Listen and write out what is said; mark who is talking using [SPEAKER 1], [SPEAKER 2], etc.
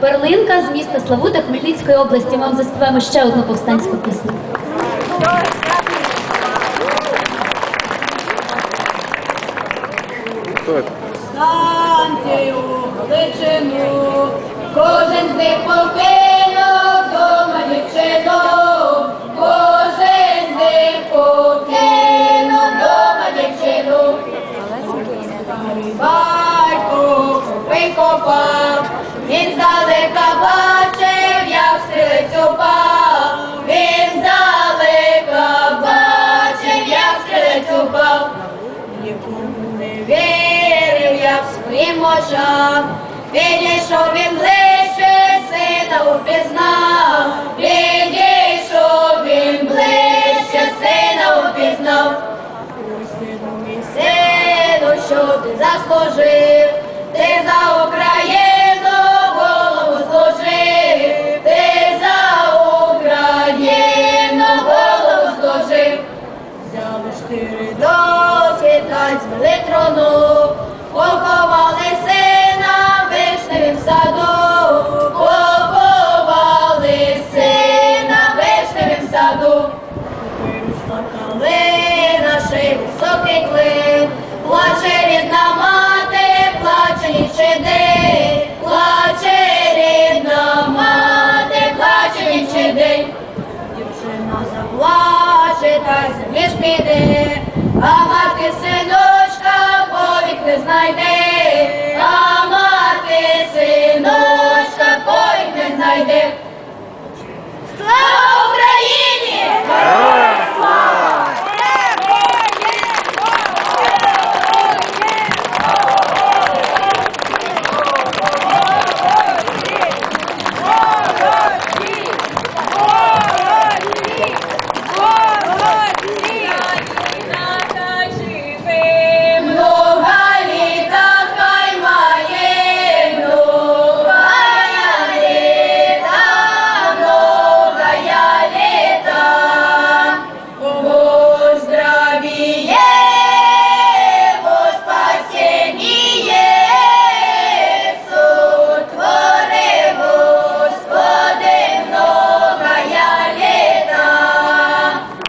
[SPEAKER 1] Перлинка з міста Славута Хмельницької області. Вам заспіваємо ще одну повстанську пісню.
[SPEAKER 2] станцію величину, кожен з них покинув в своїм очам. Він ближче, сина упізнав. Підійшов він ближче, сина упізнав. Сину, що ти заслужив? А мати синочка повік не знайде, а мати синочка